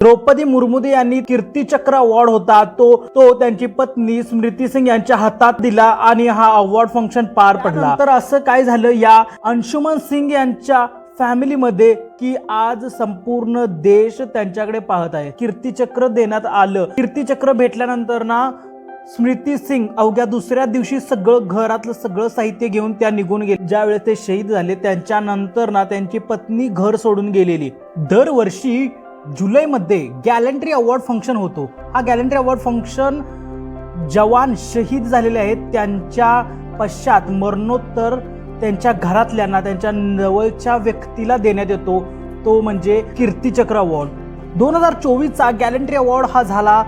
द्रौपदी मुर्मू यांनी कीर्तीचक्र अवॉर्ड होता. तो तो त्यांची पत्नी स्मृती सिंग यांच्या हातात दिला आणि हा अवॉर्ड फंक्शन पार पडला. तर असं काय झालं? या अंशुमन सिंग यांच्या फॅमिलीमध्ये की आज संपूर्ण देश त्यांच्याकडे पाहत आहे. कीर्तीचक्र देण्यात आलं. कीर्तीचक्र भेटल्यानंतर ना स्मृती सिंग अवघ्या दुसऱ्या दिवशी सगळं घरातलं सगळं साहित्य घेऊन त्या निघून गेले. ज्यावेळेस ते शहीद झाले त्यांच्यानंतर ना त्यांची पत्नी घर सोडून गेलेली. दरवर्षी जुलैमध्ये गॅलंट्री अवॉर्ड फंक्शन होतो. हा गॅलंट्री अवॉर्ड फंक्शन जवान शहीद झालेले आहेत. त्यांच्या पश्चात मरणोत्तर त्यांच्या घरातल्यांना त्यांच्या जवळच्या व्यक्तीला देण्यात येतो. तो म्हणजे कीर्तीचक्र अवॉर्ड. दोन हजार चोवीसचा गॅलंट्री अवॉर्ड हा झाला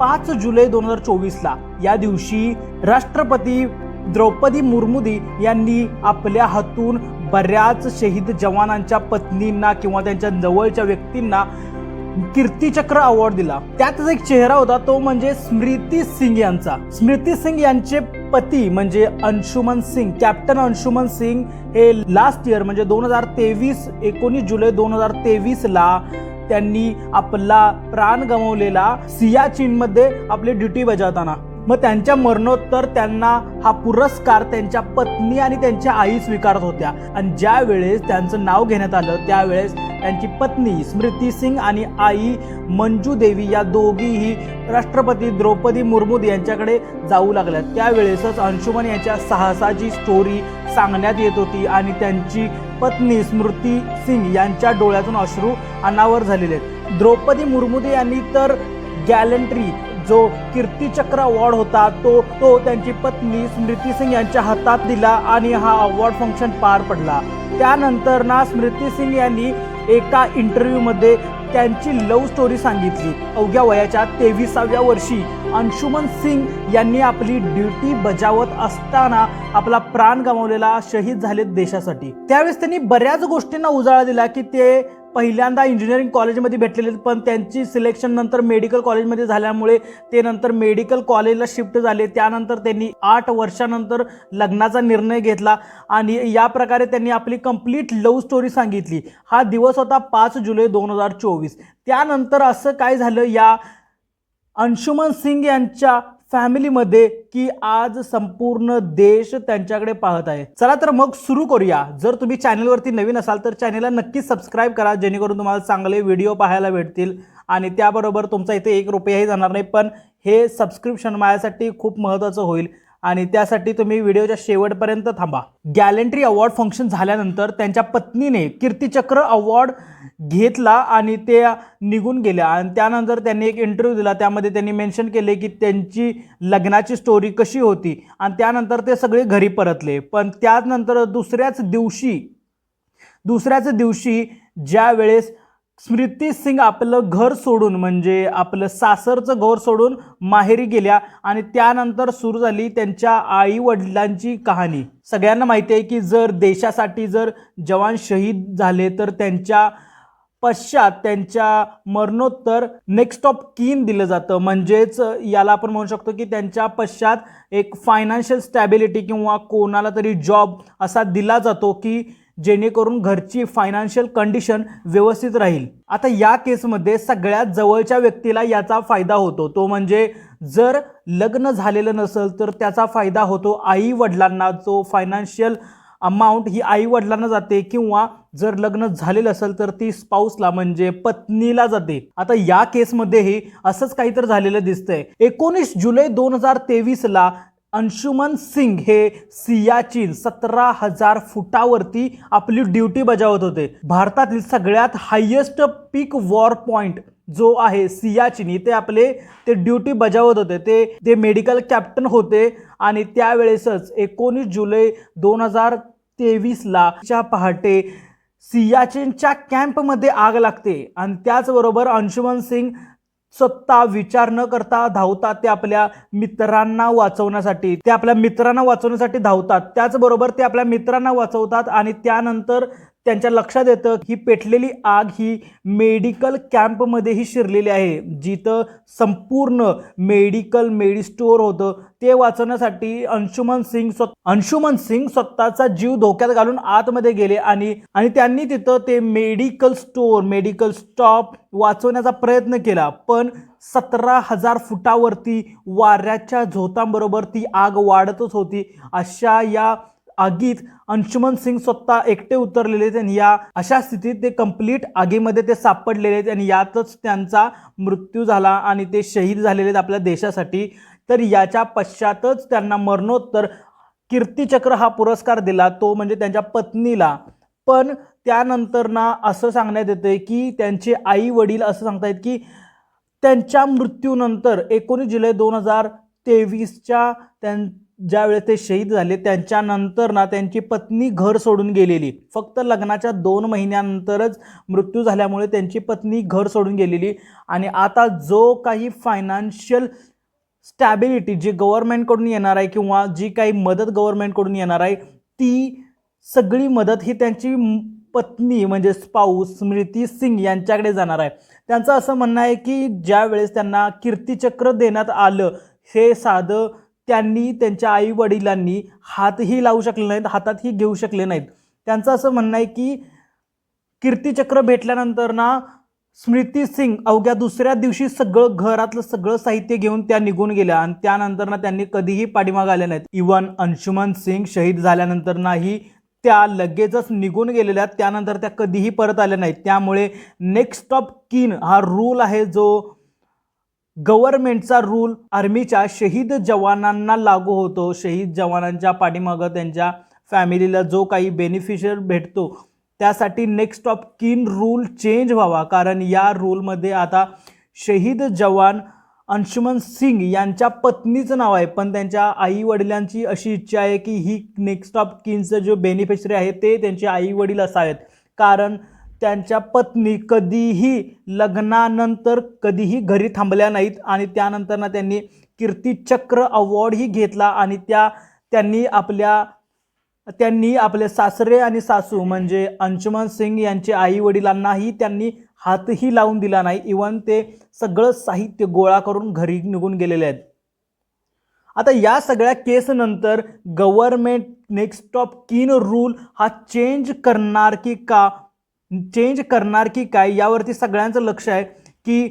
पाच जुलै दोन हजार चोवीसला. या दिवशी राष्ट्रपती द्रौपदी मुर्मुदी यांनी आपल्या हातून बऱ्याच शहीद जवानांच्या पत्नींना किंवा त्यांच्या जवळच्या व्यक्तींना कीर्तीचक्र अवॉर्ड दिला. त्यातच एक चेहरा होता तो म्हणजे स्मृती सिंग यांचा. स्मृती सिंग यांचे पती म्हणजे अंशुमन सिंग. कॅप्टन अंशुमन सिंग हे लास्ट इयर म्हणजे दोन हजार तेवीस एकोणीस जुलै दोन हजार तेवीस ला त्यांनी आपला प्राण गमावलेला सियाचीनमध्ये आपली ड्युटी बजावताना. मग त्यांच्या मरणोत्तर त्यांना हा पुरस्कार त्यांच्या पत्नी आणि त्यांच्या आई स्वीकारत होत्या. आणि ज्या वेळेस त्यांचं नाव घेण्यात आलं त्यावेळेस त्यांची पत्नी स्मृती सिंग आणि आई मंजू देवी या दोघीही राष्ट्रपती द्रौपदी मुर्मू यांच्याकडे जाऊ लागल्या त्यावेळेसच अंशुमन यांच्या साहसाची स्टोरी सांगण्यात येत होती आणि त्यांची पत्नी स्मृती सिंग यांच्या डोळ्यातून अश्रू अनावर झालेले आहेत. द्रौपदी मुर्मुदे यांनी तर गॅलंट्री जो कीर्तीचक्र अवॉर्ड होता तो तो त्यांची पत्नी स्मृती सिंग यांच्या हातात दिला आणि हा अवॉर्ड फंक्शन पार पडला. त्यानंतर ना स्मृती सिंग यांनी एका इंटरव्ह्यूमध्ये त्यांची लव्ह स्टोरी सांगितली. अवघ्या वयाच्या तेविसाव्या वर्षी अंशुमन सिंग यांनी आपली ड्युटी बजावत असताना आपला प्राण गमावलेला शहीद झाले देशासाठी. त्यावेळेस त्यांनी बऱ्याच गोष्टींना उजाळा दिला की ते पहिल्यांदा इंजिनिअरिंग कॉलेजमध्ये भेटलेले पण त्यांची सिलेक्शन नंतर मेडिकल कॉलेजमध्ये झाल्यामुळे ते नंतर मेडिकल कॉलेजला शिफ्ट झाले. त्यानंतर त्यांनी आठ वर्षानंतर लग्नाचा निर्णय घेतला आणि या प्रकारे त्यांनी आपली कंप्लीट लव्ह स्टोरी सांगितली. हा दिवस होता पाच जुलै दोन हजार चोवीस. त्यानंतर असं काय झालं? या अंशुमन सिंग यांच्या फॅमिलीमध्ये की आज संपूर्ण देश त्यांच्याकडे पाहत आहे. चला तर मग सुरू करूया. जर तुम्ही चॅनलवरती नवीन असाल तर चॅनलला नक्कीच सबस्क्राईब करा जेणेकरून तुम्हाला चांगले व्हिडिओ पाहायला भेटतील. आणि त्याबरोबर तुमचा इथे एक रुपयाही जाणार नाही पण हे सबस्क्रिप्शन माझ्यासाठी खूप महत्त्वाचं होईल. आणि त्यासाठी तुम्ही व्हिडिओच्या शेवटपर्यंत थांबा. गॅलेंट्री अवॉर्ड फंक्शन झाल्यानंतर त्यांच्या पत्नीने कीर्तीचक्र अवॉर्ड घेतला आणि ते निघून गेल्या. आणि त्यानंतर त्यांनी एक इंटरव्ह्यू दिला. त्यामध्ये त्यांनी मेन्शन केले की त्यांची लग्नाची स्टोरी कशी होती. आणि त्यानंतर ते सगळे घरी परतले. पण त्यानंतर दुसऱ्याच दिवशी दुसऱ्याच दिवशी ज्या वेळेस स्मृती सिंग आपलं घर सोडून म्हणजे आपलं सासरचं घर सोडून माहेरी गेल्या आणि त्यानंतर सुरू झाली त्यांच्या आई वडिलांची कहाणी. सगळ्यांना माहिती आहे की जर देशासाठी जर जवान शहीद झाले तर त्यांच्या पश्चात त्यांच्या मरणोत्तर नेक्स्ट ऑफ कीन दिलं जातं. म्हणजेच याला आपण म्हणू शकतो की त्यांच्या पश्चात एक फायनान्शियल स्टॅबिलिटी किंवा कोणाला तरी जॉब असा दिला जातो की जेणेकरून घरची फायनान्शियल कंडिशन व्यवस्थित राहील. आता या केसमध्ये सगळ्यात जवळच्या व्यक्तीला याचा फायदा होतो. तो म्हणजे जर लग्न झालेलं नसेल तर त्याचा फायदा होतो आई वडिलांना जो फायनान्शियल अमाऊंट ही आई वडिलांना जाते किंवा जर लग्न झालेलं असेल तर ती स्पाऊसला म्हणजे पत्नीला जाते. आता या केसमध्येही असंच काहीतरी झालेलं दिसतंय. एकोणीस जुलै दोन हजार तेवीसला अंशुमन सिंग हे सियाचीन सतरा हजार फुटावरती आपली ड्युटी बजावत होते. भारतातील सगळ्यात हायेस्ट पीक वॉर पॉइंट जो आहे सियाचीन इथे आपले ते ड्युटी बजावत होते. ते ते मेडिकल कॅप्टन होते आणि त्यावेळेसच एकोणीस जुलै दोन हजार तेवीसला च्या पहाटे सियाचीनच्या कॅम्पमध्ये आग लागते आणि त्याचबरोबर अंशुमन सिंग स्वतः विचार न करता धावतात ते आपल्या मित्रांना वाचवण्यासाठी. ते आपल्या मित्रांना वाचवण्यासाठी धावतात. त्याचबरोबर ते आपल्या मित्रांना वाचवतात आणि त्यानंतर त्यांच्या लक्षात येतं ही पेटलेली आग ही मेडिकल कॅम्पमध्येही शिरलेली आहे. जिथं संपूर्ण मेडिकल मेडिस्टोअर होतं ते वाचवण्यासाठी अंशुमन सिंग स्व अंशुमन सिंग स्वतःचा जीव धोक्यात घालून आतमध्ये गेले आणि आणि त्यांनी तिथं ते मेडिकल स्टोअर मेडिकल स्टॉप वाचवण्याचा प्रयत्न केला. पण सतरा हजार फुटावरती वाऱ्याच्या झोतांबरोबर ती आग वाढतच होती. अशा या आगीत अंशुमन सिंग स्वतः एकटे उतरलेले आहेत आणि या अशा स्थितीत ते कंप्लीट आगीमध्ये ते सापडलेले आहेत आणि यातच त्यांचा मृत्यू झाला आणि ते शहीद झालेले आहेत आपल्या देशासाठी. तर याच्या पश्चातच त्यांना मरणोत्तर कीर्तिचक्र हा पुरस्कार दिला तो म्हणजे त्यांच्या पत्नीला. पण त्यानंतर ना असं सांगण्यात येतं की त्यांचे आई वडील असं सांगतायत की त्यांच्या मृत्यूनंतर एकोणीस जुलै दोन हजार तेवीसच्या त्यां ज्यावेळेस ते शहीद झाले त्यांच्यानंतर ना त्यांची पत्नी घर सोडून गेलेली. फक्त लग्नाच्या दोन महिन्यानंतरच मृत्यू झाल्यामुळे त्यांची पत्नी घर सोडून गेलेली. आणि आता जो काही फायनान्शियल स्टॅबिलिटी जी गव्हर्नमेंटकडून येणार आहे किंवा जी काही मदत गव्हर्नमेंटकडून येणार आहे ती सगळी मदत ही त्यांची पत्नी म्हणजे स्पाऊस स्मृती सिंग यांच्याकडे जाणार आहे. त्यांचं असं म्हणणं आहे की ज्या वेळेस त्यांना कीर्तीचक्र देण्यात आलं हे साधं त्यांनी त्यांच्या आई वडिलांनी हातही लावू शकले नाहीत हातातही घेऊ शकले नाहीत. त्यांचं असं म्हणणं आहे की कीर्तिचक्र भेटल्यानंतर ना स्मृती सिंग अवघ्या दुसऱ्या दिवशी सगळं घरातलं सगळं साहित्य घेऊन त्या निघून गेल्या आणि त्यानंतर ना त्यांनी कधीही पाठीमाग आल्या नाहीत. इवन अंशुमन सिंग शहीद झाल्यानंतर नाही त्या लगेचच निघून गेलेल्या त्यानंतर त्या कधीही परत आल्या नाहीत. त्यामुळे नेक्स्ट ऑफ किन हा रूल आहे जो गव्हर्नमेंटचा रूल आर्मीच्या शहीद जवानांना लागू होतो. शहीद जवानांच्या पाठीमागं त्यांच्या फॅमिलीला जो काही बेनिफिशर भेटतो त्यासाठी next of kin rule change व्हावा. कारण या रूलमध्ये आता शहीद जवान अंशुमन सिंग यांच्या पत्नीचं नाव आहे. पण त्यांच्या आई वडिलांची अशी इच्छा आहे की ही नेक्स्ट ऑफ किनचं जो बेनिफिशरी आहे ते त्यांचे आई वडील असावेत. कारण त्यांच्या पत्नी कधीही लग्नानंतर कधीही घरी थांबल्या नाहीत आणि त्यानंतर ना त्यांनी कीर्तिचक्र अवॉर्डही घेतला आणि त्या त्यांनी आपल्या त्यांनी आपले सासरे आणि सासू म्हणजे अंशुमन सिंग यांचे आई वडिलांनाही त्यांनी हातही लावून दिला नाही. इवन ते सगळं साहित्य गोळा करून घरी निघून गेलेले आहेत. आता या सगळ्या केसनंतर government next of kin rule हा चेंज करणार की का? चेंज करणार की काय यावरती सगळ्यांचं लक्ष आहे की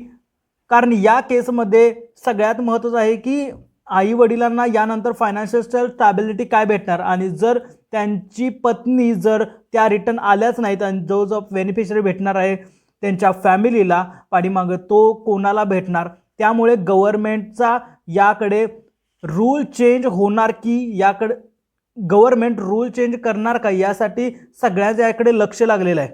कारण या केसमध्ये सगळ्यात महत्त्वाचं आहे की आई वडिलांना यानंतर फायनान्शियल स्टॅबिलिटी काय भेटणार? आणि जर त्यांची पत्नी जर त्या रिटर्न आल्याच नाहीत आणि जो जो बेनिफिशरी भेटणार आहे त्यांच्या फॅमिलीला पाठीमागं तो कोणाला भेटणार? त्यामुळे गव्हर्नमेंटचा याकडे रूल चेंज होणार की याकडे गव्हर्नमेंट रूल चेंज करणार का? यासाठी सगळ्यांच्या याकडे लक्ष लागलेलं आहे.